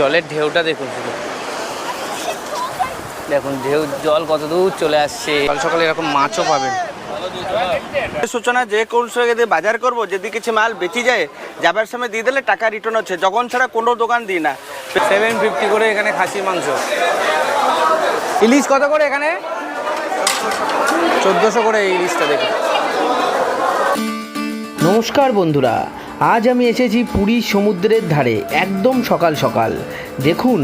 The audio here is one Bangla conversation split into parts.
জলের ঢেউটা দেখুন শুধু। দেখুন ঢেউ জল কত দূর চলে আসছে। সকাল সকালে এরকম মাছও পাবেন। সূচনা যে কোন সময় বাজার করব যদি কিছু মাল বেঁচে যায় যাবার সময় দিয়ে দিলে টাকা রিটার্ন হচ্ছে। যখন ছাড়া কোনো দোকান দিই না। সেভেন ফিফটি করে এখানে খাসি মাংস। ইলিশ কত করে এখানে? চোদ্দোশো করে এই ইলিশটা দেখুন। নমস্কার বন্ধুরা আজ আমি এসেছি পুরীর সমুদ্রের ধারে, একদম সকাল সকাল। দেখুন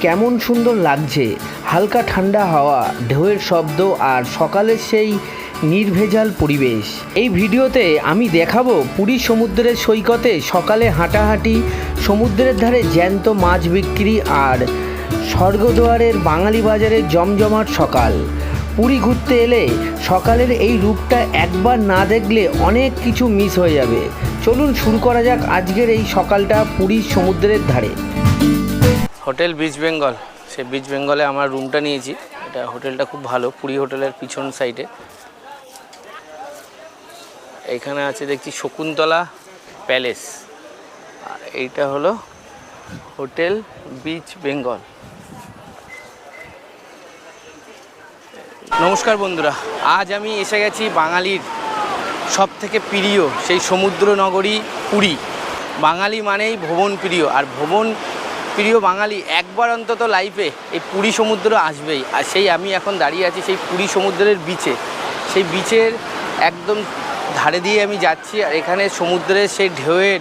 কেমন সুন্দর লাগছে, হালকা ঠান্ডা হাওয়া, ঢেউয়ের শব্দ আর সকালের সেই নির্ভেজাল পরিবেশ। এই ভিডিওতে আমি দেখাবো পুরীর সমুদ্রের সৈকতে সকালে হাঁটাহাঁটি, সমুদ্রের ধারে জ্যান্ত মাছ বিক্রি আর স্বর্গদুয়ারের বাঙালি বাজারের জমজমাট সকাল। পুরী ঘুরতে এলে সকালের এই রূপটা একবার না দেখলে অনেক কিছু মিস হয়ে যাবে। চলুন শুরু করা যাক আজকের এই সকালটা পুরীর সমুদ্রের ধারে। হোটেল বিচ বেঙ্গল সে বিচ বেঙ্গলে আমার রুমটা নিয়েছি। এটা হোটেলটা খুব ভালো, পুরী হোটেলের পিছন সাইডে এখানে আছে দেখছি শকুন্তলা প্যালেস আর এইটা হলো হোটেল বিচ বেঙ্গল নমস্কার বন্ধুরা, আজ আমি এসে গেছি বাঙালির সব থেকে প্রিয় সেই সমুদ্র নগরী পুরী। বাঙালি মানেই ভ্রমণ প্রিয়। আর ভ্রমণ প্রিয় বাঙালি একবার অন্তত লাইফে এই পুরী সমুদ্র আসবেই। আর সেই আমি এখন দাঁড়িয়ে আছি সেই পুরী সমুদ্রের বিচে সেই বিচের একদম ধারে দিয়ে আমি যাচ্ছি আর এখানে সমুদ্রের সেই ঢেউয়ের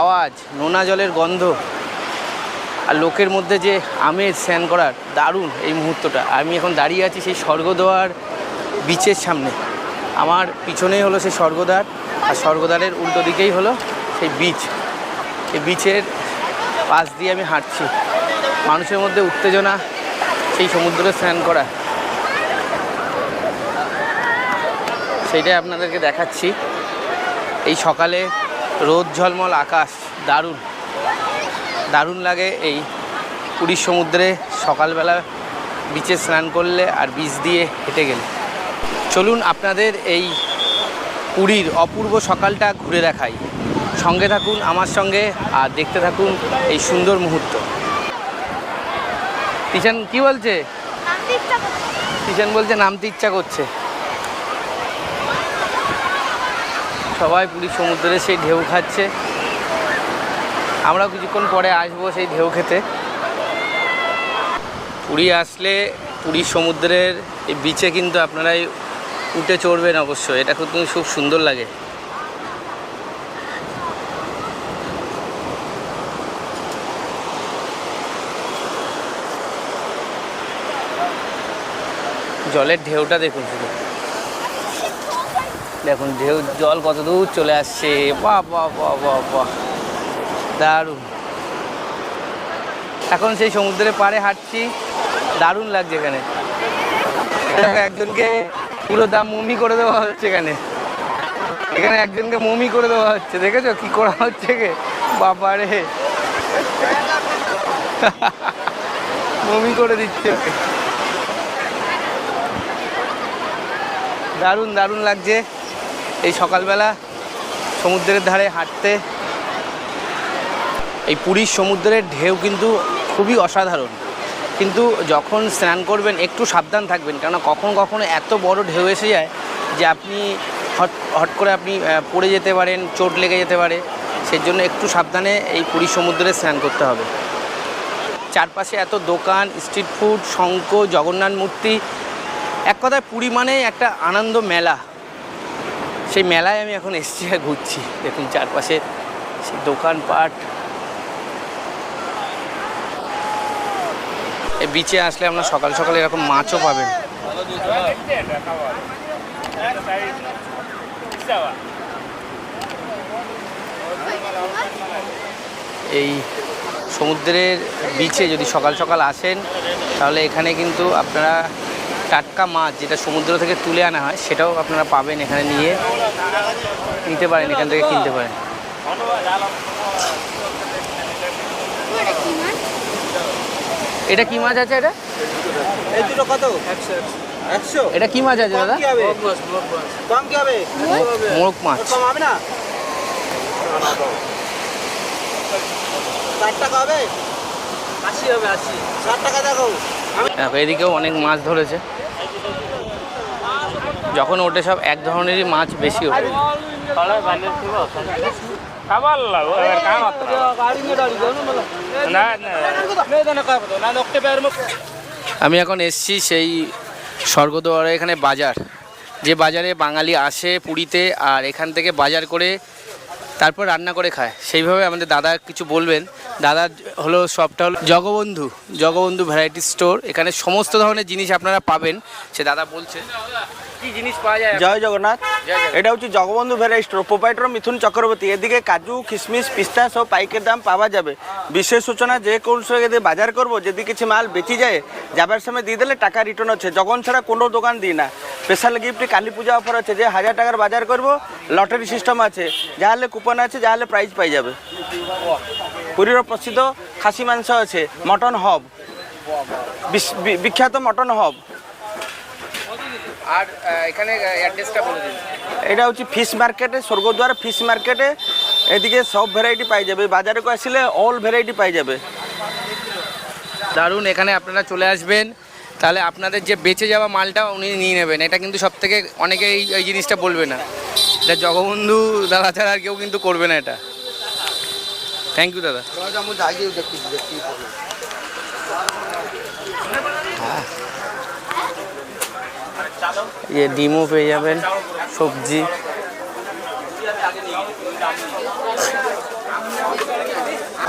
আওয়াজ, নোনা জলের গন্ধ আর লোকের মধ্যে যে আমেজ স্নান করার দারুণ এই মুহূর্তটা। আমি এখন দাঁড়িয়ে আছি সেই স্বর্গদ্বার বিচের সামনে। আমার পিছনেই হলো সেই স্বর্গদ্বার, আর স্বর্গদ্বারের উল্টো দিকেই হলো সেই বিচ এই বিচের পাশ দিয়ে আমি হাঁটছি। মানুষের মধ্যে উত্তেজনা, সেই সমুদ্রে স্নান করা। সেইটাই আপনাদেরকে দেখাচ্ছি। এই সকালে রোদ ঝলমল, আকাশ দারুণ। দারুণ লাগে এই পুরীর সমুদ্রে সকালবেলা বিচে স্নান করলে আর বিচ দিয়ে হেঁটে গেলে। চলুন আপনাদের এই পুরীর অপূর্ব সকালটা ঘুরে দেখাই। সঙ্গে থাকুন আমার সঙ্গে আর দেখতে থাকুন এই সুন্দর মুহূর্ত। তিশান কি বলছে? তিশান বলছে নামতে ইচ্ছা করছে। সবাই পুরীর সমুদ্রে সেই ঢেউ খাচ্ছে। আমরাও কিছুক্ষণ পরে আসব সেই ঢেউ খেতে। পুরী আসলে পুরীর সমুদ্রের এই বিচে কিন্তু আপনারাই উঠে চড়বেন অবশ্যই। এটা কিন্তু খুব সুন্দর লাগে। জলের ঢেউটা দেখুন শুধু। দেখুন, ঢেউ, জল কত দূর চলে আসছে। বাহ বাহ। দারুণ। এখন সেই সমুদ্রের পাড়ে হাঁটছি। দারুণ লাগছে এখানে। একজনকে পুরো দাম মমি করে দেওয়া হচ্ছে এখানে। এখানে একজনকে মমি করে দেওয়া হচ্ছে, দেখেছ? কি করা হচ্ছে কে বাবারে। মমি করে দিচ্ছে দারুণ দারুণ লাগছে। এই সকালবেলা সমুদ্রের ধারে হাঁটতে। এই পুরীর সমুদ্রের ঢেউ কিন্তু খুবই অসাধারণ। কিন্তু যখন স্নান করবেন, একটু সাবধান থাকবেন। কেননা কখনো কখনো এত বড় ঢেউ এসে যায় যে আপনি হট হট করে আপনি পড়ে যেতে পারেন, চোট লেগে যেতে পারে। সেই জন্য একটু সাবধানে এই পুরী সমুদ্রে স্নান করতে হবে। চারপাশে এত দোকান, স্ট্রিট ফুড, শঙ্খ, জগন্নাথ মূর্তি। এক কথায় পুরী মানে একটা আনন্দ মেলা। সেই মেলায় আমি এখন এসছি ঘুরছি। দেখুন চারপাশে সেই দোকানপাট। বিচে আসলে আপনার সকাল সকাল এরকম মাছও পাবেন। এই সমুদ্রের বিচে যদি সকাল সকাল আসেন, তাহলে এখানে কিন্তু আপনারা টাটকা মাছ যেটা সমুদ্র থেকে তুলে আনা হয়, সেটাও আপনারা পাবেন এখানে নিয়ে। নিতে পারেন, এখান থেকে কিনতে পারেন। এটা কি মাছ আছে এটা? এই দুটো কত? একশো এটা কি মাছ আছে দাদা? কি হবে? কম কি হবে? মোরগ মাছ। কম হবে না? ষাট টাকা হবে? দেখো। এদিকেও অনেক মাছ ধরেছে। যখন ওঠে সব এক ধরনেরই মাছ বেশি ওঠে। আমি এখন এসছি সেই স্বর্গদ্বারে এখানে বাজার। যে বাজারে বাঙালি আসে পুরীতে আর এখান থেকে বাজার করে তারপর রান্না করে খায়। সেইভাবে আমাদের দাদা কিছু বলবেন। দাদা হলো শপটা হলো জগবন্ধু জগবন্ধু ভ্যারাইটি স্টোর এখানে সমস্ত ধরনের জিনিস আপনারা পাবেন। সে দাদা বলছে। কি জিনিস পাওয়া যায়? জয় জগন্নাথ। এটা হচ্ছে Jagabandhu variety store proprietor Mithun Chakraborty. এদিকে কাজু কিশমিশ পিস্তা সব পাইকের দাম পাওয়া যাবে। বিশেষ সূচনা যে কৌশলে যদি বাজার করব যদি কিছু মাল বেঁচে যায় যাবার সময় দিয়ে দিলে টাকা রিটার্ন হচ্ছে। যখন ছাড়া কোনো দোকান দিই না। Special gift Kali Puja offer আছে যে হাজার টাকার বাজার করব লটারি সিস্টেম আছে। যাহলে কুপন আছে যাহলে প্রাইজ পাই যাবে। পুরীর প্রসিদ্ধ খাসি মাংস আছে মটন হব বিখ্যাত মটন হব আর এখানে অ্যাড্রেসটা বলে দিন। এটা হচ্ছে ফিশ মার্কেটে স্বর্গদ্বার ফিশ মার্কেটে এদিকে সব ভ্যারাইটি পাই যাবে। বাজারে আসলে অল ভ্যারাইটি পাই যাবে। দারুণ এখানে আপনারা চলে আসবেন। তাহলে আপনাদের যে বেঁচে যাওয়া মালটা উনি নিয়ে নেবেন। এটা কিন্তু সব থেকে অনেকে এই এই জিনিসটা বলবে না। এটা জগবন্ধু দাদা ছাড়া আর কেউ কিন্তু করবে না এটা। থ্যাংক ইউ দাদা। ইয়ে ডিমও পেয়ে যাবেন, সবজি।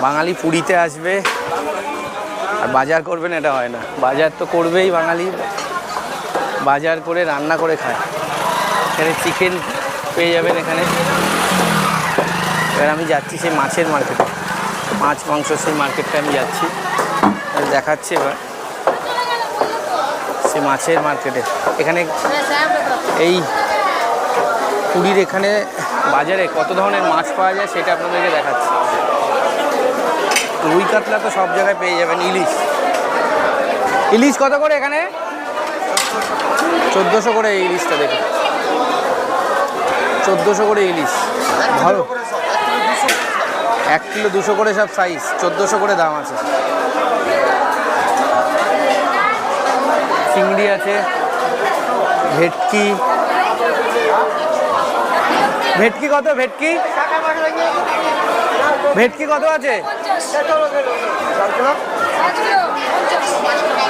বাঙালি পুরীতে আসবে। আর বাজার করবেন এটা হয় না। বাজার তো করবেই বাঙালি। বাজার করে, রান্না করে খায়। এখানে চিকেন পেয়ে যাবেন এখানে। এবার আমি যাচ্ছি সেই মাছের মার্কেটে মাছ, মাংস সেই মার্কেটটা আমি যাচ্ছি। দেখাচ্ছি এবার। সেই মাছের মার্কেটে এখানে এই পুরীর এখানে বাজারে কত ধরনের মাছ পাওয়া যায় সেটা আপনাদেরকে দেখাচ্ছি। রুই কাতলা তো সব জায়গায় পেয়ে যাবেন, ইলিশ। ইলিশ কত করে এখানে? চোদ্দোশো করে ইলিশটা দেখুন। চোদ্দোশো করে ইলিশ। ভালো। এক কিলো দুশো করে সব সাইজ চোদ্দোশো করে দাম আছে। চিংড়ি আছে, ভেটকি। ভেটকি কত? ভেটকি? ভেটকি কত আছে?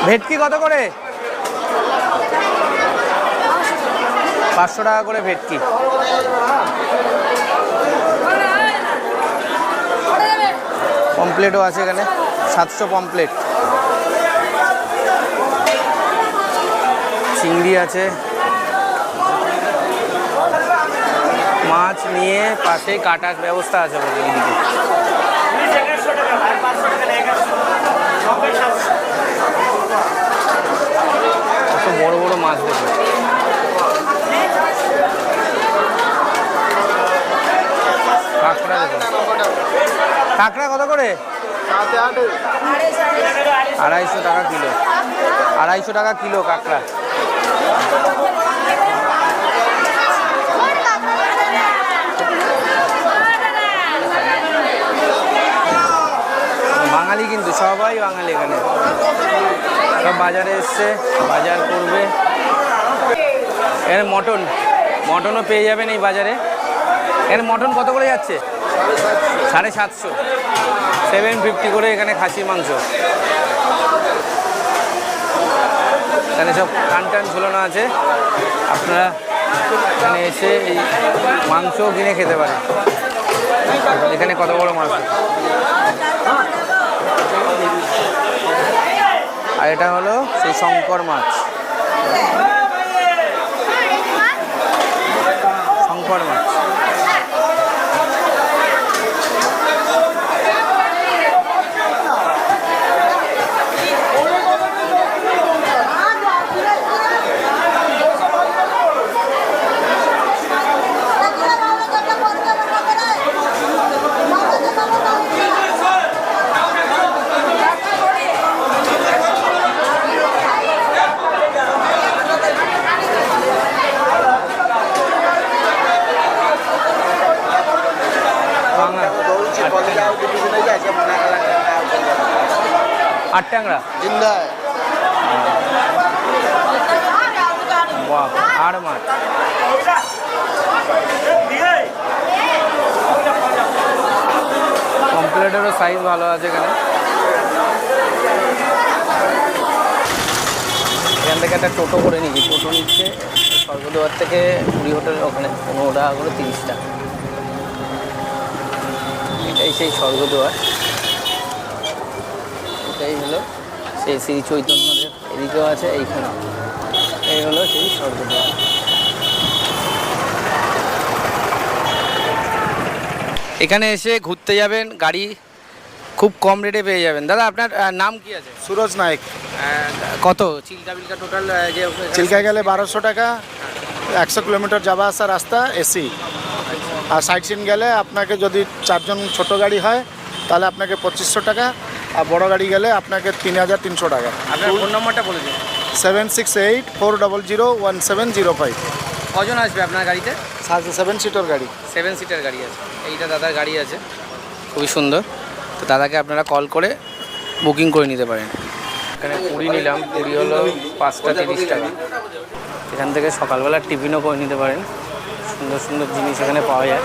ভেটকি কত করে? পাঁচশো টাকা করে ভেটকি। পমপ্লেটও আছে এখানে, সাতশো পমপ্লেট চিংড়ি আছে। মাছ নিয়ে পাশেই কাটার ব্যবস্থা আছে এইদিকে কত বড় বড় মাছ দেখুন কাঁকড়া দেখুন কাঁকড়া কত করে? আড়াইশো টাকা কিলো। আড়াইশো টাকা কিলো কাঁকড়া। বাঙালি কিন্তু, সবাই বাঙালি এখানে। সব বাজারে এসছে, বাজার করবে। এখানে মটন। মটনও পেয়ে যাবেন এই বাজারে। এখানে মটন কত করে যাচ্ছে? সাড়ে সাতশো। সেভেন ফিফটি করে এখানে খাসি মাংস। এখানে সব টান টান ঝুলানো আছে। আপনারা এখানে এসে এই মাংস কিনে খেতে পারেন। এখানে কত বড় মাছ? আর এটা হলো সেই শঙ্কর মাছ। শঙ্কর মাছ। আট ট্যাংরা? বাহ আর মাছ। কমপ্লেটেরও সাইজ ভালো আছে এখানে। এখান থেকে একটা টোটো করে নিচ্ছি টোটো নিচ্ছে স্বর্গদ্বার থেকে পুরী হোটেল ওখানে পনেরো টাকা করে তিরিশ টাকা। এটাই সেই স্বর্গদ্বার। এটাই হলো সেই শ্রী চৈতন্যদেব। এদিকেও আছে এইখানে। এই হলো সেই স্বর্গদ্বার এখানে এসে ঘুরতে যাবেন গাড়ি খুব কম রেটে পেয়ে যাবেন। দাদা আপনার নাম কি আছে? সুরজ নায়ক। কত? চিল্কা বিলকা টোটাল যে চিল্কায় গেলে বারোশো টাকা একশো কিলোমিটার যাওয়া আসা রাস্তা এসি আর সাইট সিন গেলে আপনাকে যদি চারজন ছোট গাড়ি হয় তাহলে আপনাকে পঁচিশশো টাকা আর বড় গাড়ি গেলে আপনাকে তিন হাজার তিনশো টাকা। আপনার ফোন নম্বরটা বলে দিন। Seven six eight four double zero one seven zero five কজন আসবে আপনার গাড়িতে? সেভেন সিটার গাড়ি। সেভেন সিটার গাড়ি আছে। এইটা দাদার গাড়ি আছে। খুবই সুন্দর। তো দাদাকে আপনারা কল করে বুকিং করে নিতে পারেন। এখানে পুরি নিলাম। পুরি হলো পাঁচটা তিরিশ টাকা। এখান থেকে সকালবেলা টিফিনও করে নিতে পারেন। সুন্দর সুন্দর জিনিস এখানে পাওয়া যায়।